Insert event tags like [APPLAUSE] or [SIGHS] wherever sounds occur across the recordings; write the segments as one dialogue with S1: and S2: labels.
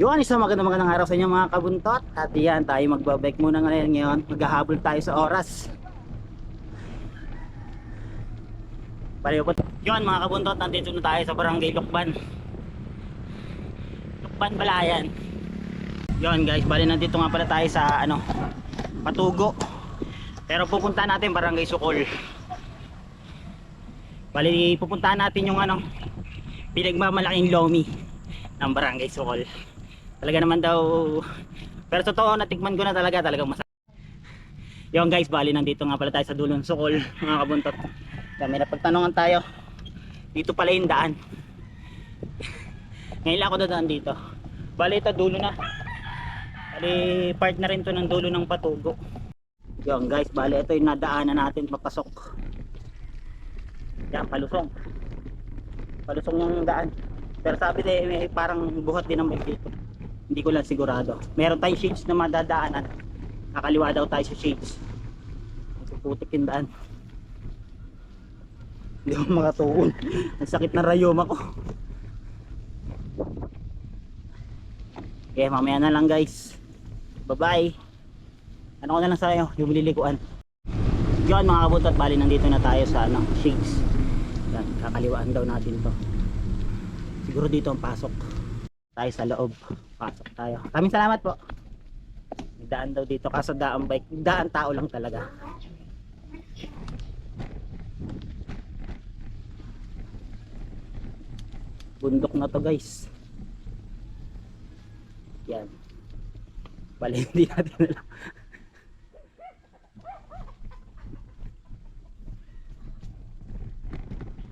S1: Yun, isang magandang magandang araw sa inyo mga kabuntot. At yan, tayo magbabike muna ngayon. ngayon. Maghahabol tayo sa oras. Pareho po. Yun mga kabuntot, nandito na tayo sa barangay Lukban. Lukban Balayan. Yun guys, bali nandito nga pala tayo sa ano, Patugo. Pero pupunta natin barangay Sukol. Bali pupuntahan natin yung ano, pinagmamalaking lomi ng barangay Sukol. Talaga naman daw pero totoo natikman ko na talaga talagang masarap. Yung guys, bali nandito nga pala tayo sa dulong Sukol, mga kabuntot. Kami na pagtanungan tayo. Dito pala yung daan. Ngayon lang ako dadaan dito. Bali ito dulo na. Bali part na rin to ng dulo ng Patugo. Yung guys, bali ito yung nadaanan natin papasok. Yan, palusong. Palusong yung daan. Pero sabi may parang buhat din ang bike dito. Hindi ko lang sigurado. Meron tayong shades na madadaanan. Nakaliwa daw tayo sa shades. Putik yung daan. Hindi ako makatuon. Ang sakit ng rayoma ko. Okay, mamaya na lang guys. Bye-bye. Ano ko na lang sa inyo, yung lilikuan. Yun mga kabutot, bali nandito na tayo sa ano, shades. Yan, kakaliwaan daw natin to. Siguro dito ang pasok. Tayo sa loob. Pasok tayo. Kaming salamat po. May daan daw dito kaso daan bike. Daan tao lang talaga. Bundok na to guys. Yan. Bali [LAUGHS] hindi natin alam.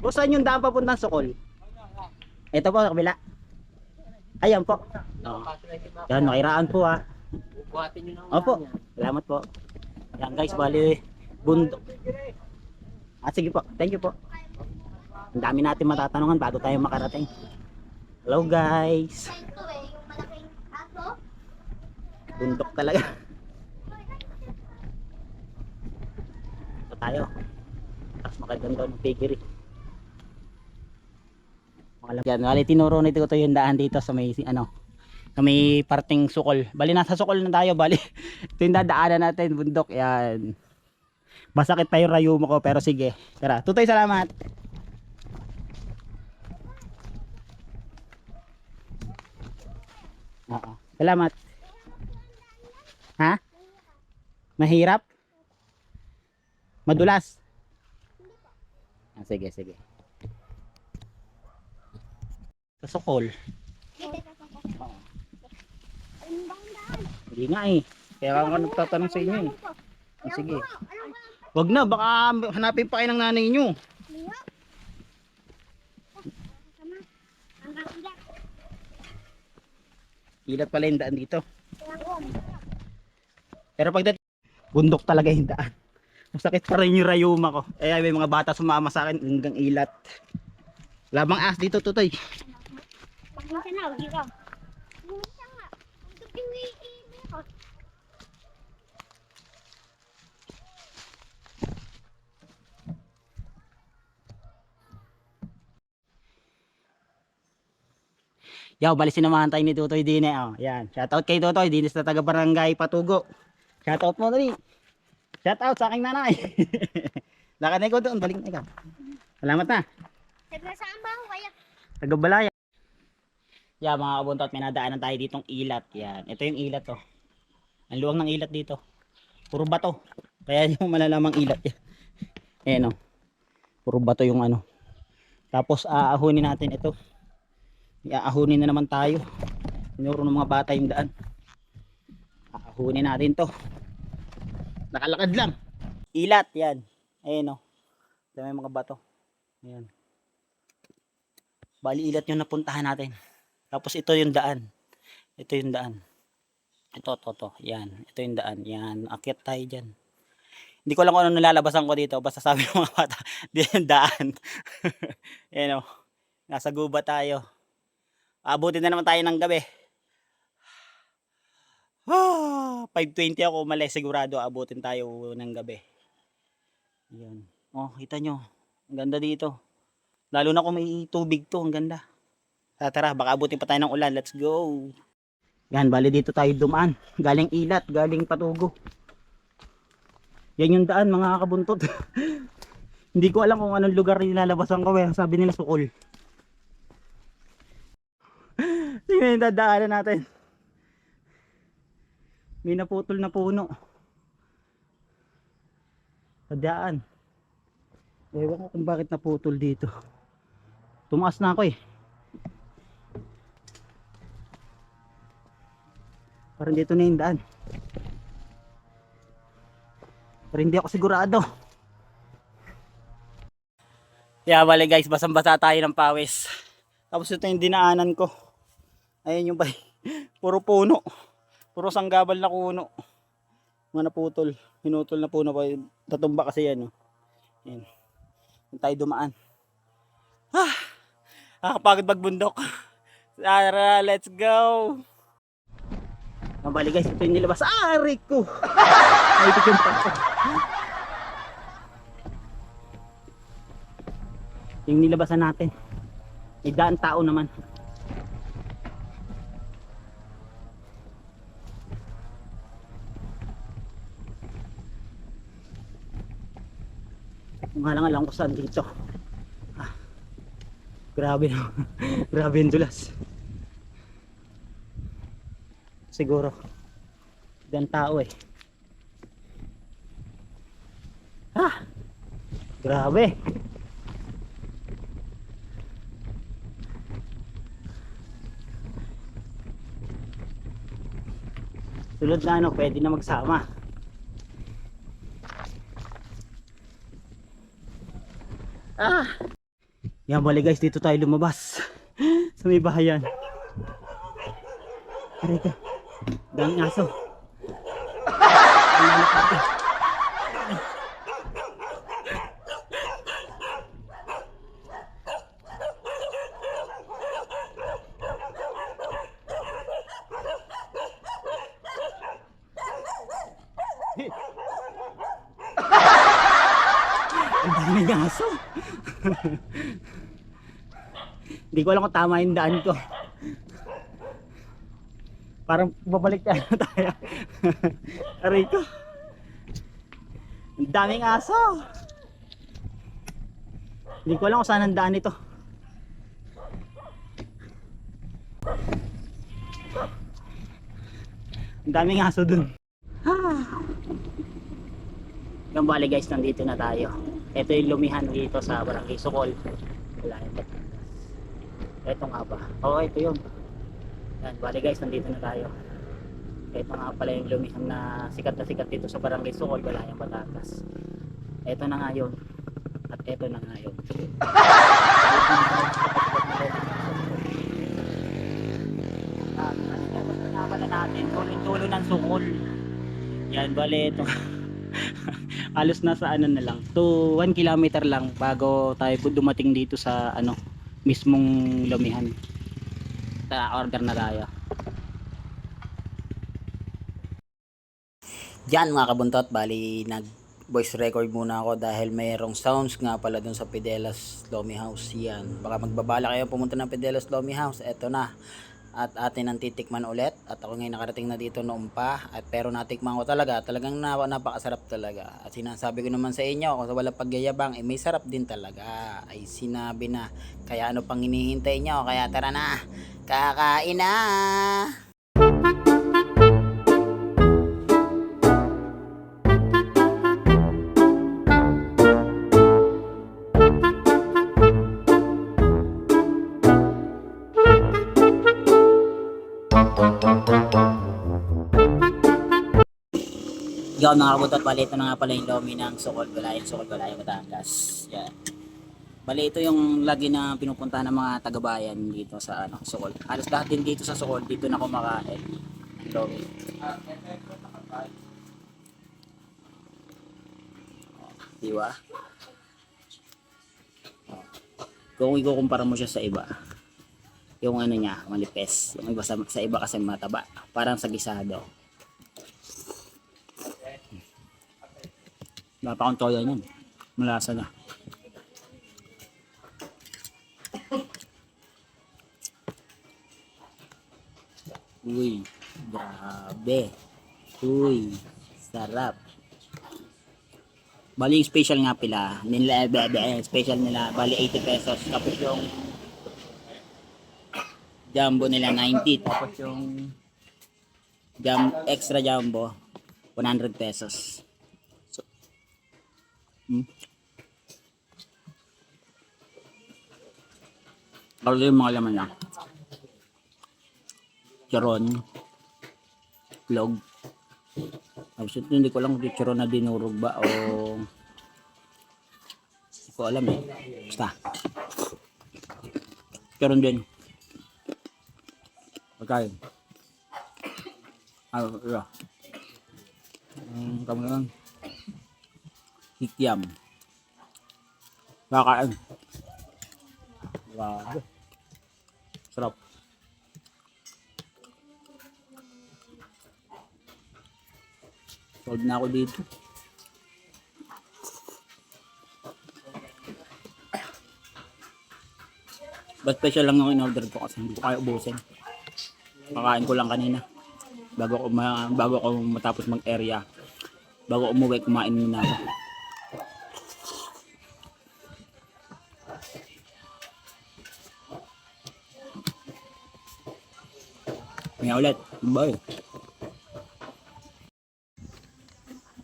S1: O yung daan papuntang Sokol? Ito po sa kabila. Ayan po. Oh. Yan, makiraan po ah.
S2: Buhatin nyo ng
S1: Opo. Salamat po. Yan guys, bali bundok. Ah, sige po. Thank you po. Ang dami natin matatanungan bago tayo makarating. Hello guys. Bundok talaga. Ito tayo. Tapos makaganda ng piggery. Mga Yan, bali tinuro nito ko to yung daan dito sa may ano, sa may parting sukol. Bali nasa sukol na tayo, bali. [LAUGHS] Ito yung dadaanan natin, bundok. Yan. Masakit pa yung rayuma ko pero sige. Tara, tutoy salamat. Oo. Salamat. Ha? Mahirap? Madulas? Ah, sige, sige. Sa Sokol. Hindi nga eh. Kaya ako nagtatanong sa inyo eh. Ah, sige. Wag na, baka hanapin pa kayo ng nanay nyo. Ilat pala yung daan dito. Pero pagdating, bundok talaga yung daan. Masakit pa rin yung rayuma ko. Eh, may mga bata sumama sa akin hanggang ilat. Labang as dito, tutoy.
S3: Minsan na, hindi ka. Minsan nga. Ang i-email ko.
S1: Yaw, bali sinamahan tayo ni Tutoy Dine. Oh, yan. Shoutout kay Tutoy, Dine sa taga Barangay Patugo. Shoutout mo dali. Shoutout sa aking nanay. [LAUGHS] Lakad na ikaw doon, balik na ikaw. Salamat na.
S3: Taga saan ba?
S1: Taga Balaya. Yeah, mga kabuntot, may nadaanan tayo ditong ilat. Yan. Ito yung ilat to. Ang luwang ng ilat dito. Puro bato. Kaya [LAUGHS] yung malalamang ilat yan. Ayan o. Puro bato yung ano. Tapos aahunin natin ito. Iaahunin na naman tayo. Tinuro ng mga bata yung daan. Aahunin natin to. Nakalakad lang. Ilat yan. Ayan o. Dami mga bato. Ayan. Bali ilat yung napuntahan natin. Tapos ito yung daan. Ito yung daan. Ito, to, to. Yan. Ito yung daan. Yan. Akyat tayo dyan. Hindi ko lang kung ano nilalabasan ko dito. Basta sabi ng mga bata, [LAUGHS] di yung daan. [LAUGHS] Yan o. Nasa guba tayo. Abutin na naman tayo ng gabi. [SIGHS] Ah, 5.20 ako umalis sigurado abutin tayo ng gabi. Yan. Oh, kita nyo. Ang ganda dito. Lalo na kung may tubig to, ang ganda. Tara, tara, baka abutin pa tayo ng ulan. Let's go. Yan, bali dito tayo dumaan. Galing ilat, galing patugo. Yan yung daan mga kabuntot. [LAUGHS] Hindi ko alam kung anong lugar nilalabasan ko eh. Sabi nila sukol. Tingnan [LAUGHS] yung dadaanan natin. May naputol na puno. Tadaan. Ewan ko kung bakit naputol dito. Tumaas na ako eh. Parang dito na yung daan. Pero hindi ako sigurado. Yeah, bali guys, basang-basa tayo ng pawis. Tapos ito yung dinaanan ko. Ayun yung bay. [LAUGHS] Puro puno. Puro sanggabal na kuno. Mga naputol. Hinutol na puno. Tatumba kasi yan. Oh. Yan. Yan tayo dumaan. Ah! Nakakapagod magbundok. [LAUGHS] Tara, let's go! Mabali guys, ito yung nilabas. Ah, Rico! [LAUGHS] Ay, ito yung pako. Yung nilabasan natin. May daan tao naman. Kung nga lang alam ko saan dito. Ah, grabe na. [LAUGHS] grabe yung dulas. Siguro. Dan tao eh. Ah! Grabe. Tulad na ano, pwede na magsama. Ah! Yan bali guys, dito tayo lumabas. [LAUGHS] Sa may bahayan. Aray. Daming aso. Ang. Ang daming aso. Hindi ko alam kung tama yung daan ko. Parang babalik tayo tayo. [LAUGHS] Aray ko. Ang daming aso. Hindi ko alam kung saan ang daan ito. Ang daming aso dun. [SIGHS] Yung bali guys, nandito na tayo. Ito yung lumihan dito sa Barangay Sukol. Wala yung. Ito nga ba? Oo, ito yun. Yan, bali guys, nandito na tayo. Ito nga pala yung lumihan na sikat na sikat dito sa Barangay Sukol, wala yung Batangas. Ito na nga yun. At ito na nga yun. Na pala natin, tulo-tulo ng Sukol. Yan, bali ito. [LAUGHS] Halos nasa ano na lang, to 1 kilometer lang bago tayo dumating dito sa ano, mismong lumihan. Ta order na tayo. Diyan mga kabuntot, bali nag voice record muna ako dahil mayroong sounds nga pala dun sa Pidelas Lomi House. Yan. Baka magbabala kayo pumunta ng Pidelas Lomi House. Eto na. At atin ang titikman ulit. At ako ngayon nakarating na dito noon pa. At pero natikman ko talaga. Talagang na, napakasarap talaga. At sinasabi ko naman sa inyo, kung wala pagyayabang, eh, may sarap din talaga. Ay sinabi na. Kaya ano pang hinihintay nyo? Kaya tara na. Kakain na! Ikaw mga kabutot, bali ito na nga pala yung lomi ng Sukol Gulayan, Sukol Gulayan, Batangas. Yan. Bali ito yung lagi na pinupunta ng mga tagabayan dito sa ano, Sukol. Halos lahat din dito sa Sukol, dito na kumakain. Lomi. Di ba? Kung ikukumpara mo siya sa iba, yung ano niya, malipes. Yung iba sa, sa iba kasi mataba. Parang sa gisado. Wala pa akong toyo nun. Malasa na. Uy. Grabe. Uy, sarap. Bali yung special nga pila, nila bebe, special nila, bali 80 pesos. Tapos yung jumbo nila 90. Tapos yung jum, extra jumbo 100 pesos. Hmm. Bali yung mga laman lang. Charon, log, tapos ito hindi ko lang kung chicharon na dinurog ba o hindi ko alam eh. Basta. Chicharon din. Pagkain. Ah, yeah. Um, kami lang. Hikyam. Kakain. Grabe. Sarap. Sold na ako dito. But special lang yung in-order ko kasi hindi ko kaya ubusin. Kakain ko lang kanina. Bago ako, ma- bago ako matapos mag-area. Bago umuwi, kumain muna ako. Kaya ulit. Bye.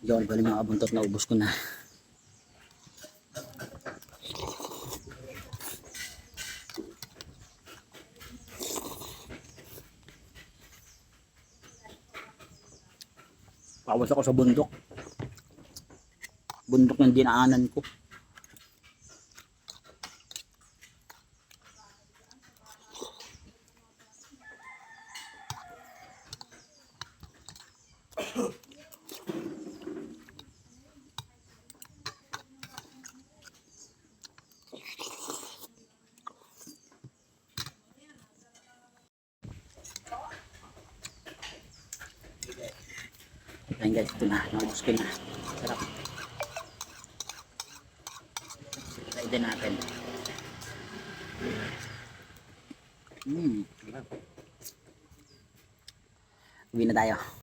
S1: Yun, bali mga abuntot na ubos ko na. Pawas ako sa bundok. Bundok ng dinaanan ko. Ayan guys, ito na. Naubos ko na. Sarap. Try din natin. Sarap. Uwi na tayo.